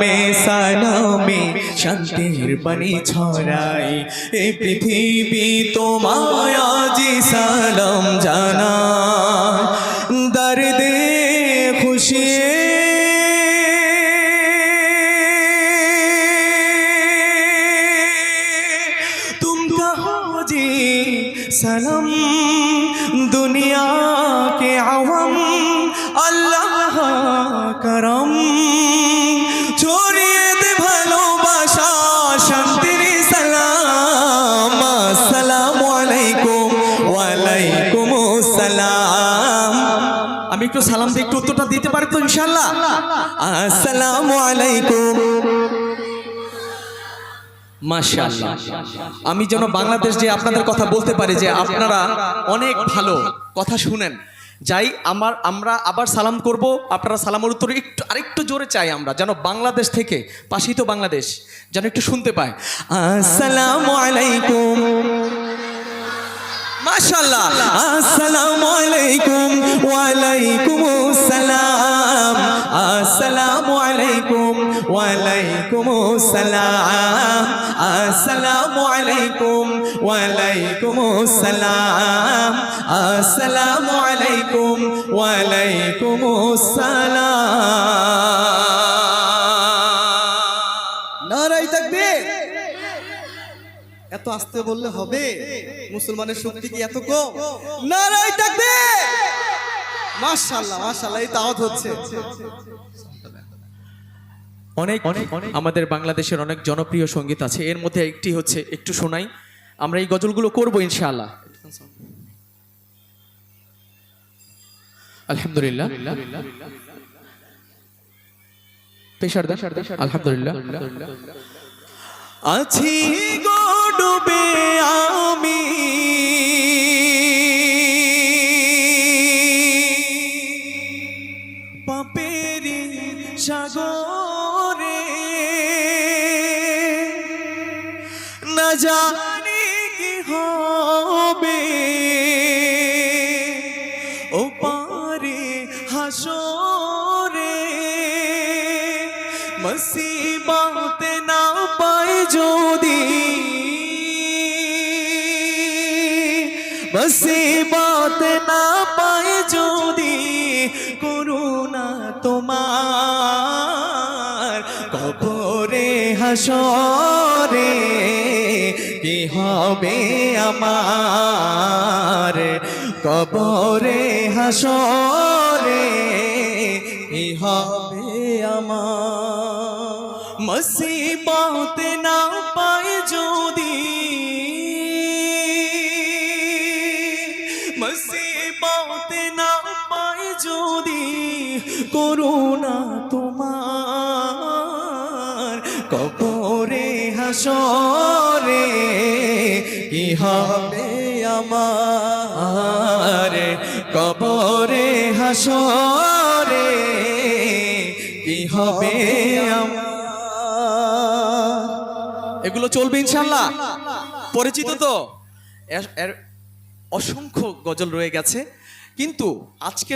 মে সালামে শান্তির পানি ছড়াই। এই পৃথিবী তোমায় আজি সালাম জানা দর্দে খুশি তুম কহো জি সালাম। দুনিয়া কে আওয়াম, আল্লাহ করম একটু সালাম দিয়ে একটু উত্তরটা দিতে পারি তো ইনশাআল্লাহ? আসসালামু আলাইকুম। আমি যেন বাংলাদেশ যে আপনাদের কথা বলতে পারি যে আপনারা অনেক ভালো কথা শুনেন। যাই, আমার, আমরা আবার সালাম করব। আপনারা সালামের উত্তর একটু, আরেকটু জোরে চাই আমরা, যেন বাংলাদেশ থেকে পাশেই তো বাংলাদেশ যেন একটু শুনতে পায়। আসসালামু আলাইকুম। মাশাআল্লাহ। আসসালামু আলাইকুম ওয়ালাইকুম আসসালাম আসসালামু আলাইকুম ওয়ালাইকুম আসসালাম আসসালামু আলাইকুম ওয়ালাইকুম আসসালাম নারাই থাকবে এত আসতে বললে হবে? মুসলমানের শক্তি কি এত কম? নারাই থাকবে মাশাআল্লাহ মাশাআল্লাহ, এই দাওয়াত হচ্ছে। অনেক অনেক আমাদের বাংলাদেশের অনেক জনপ্রিয় সংগীত আছে। এর মধ্যে একটি হচ্ছে একটু শোনাই। আমরা এই গজলগুলো করব ইনশাআল্লাহ। আলহামদুলিল্লাহ। পেশার আলহামদুলিল্লাহ। আছি গো ডুবে আমি। পাপেরি সাগরে জানি কি হবে। ও পারে হাসরে। মুসিবত না পাই যদি। মুসিবত না পাই যদি করুণা তোমার। কবরে হাসরে কি হবে আমার? কবরে হাসরে কি হবে আমার? মুসিবত না কবরে হাসরে, কি হবে আমার? কবরে হাসরে, কি হবে এগুলো চলবে ইনশাল্লাহ পরিচিত তো? অসংখ্য গজল রয়ে গেছে। কিন্তু আজকের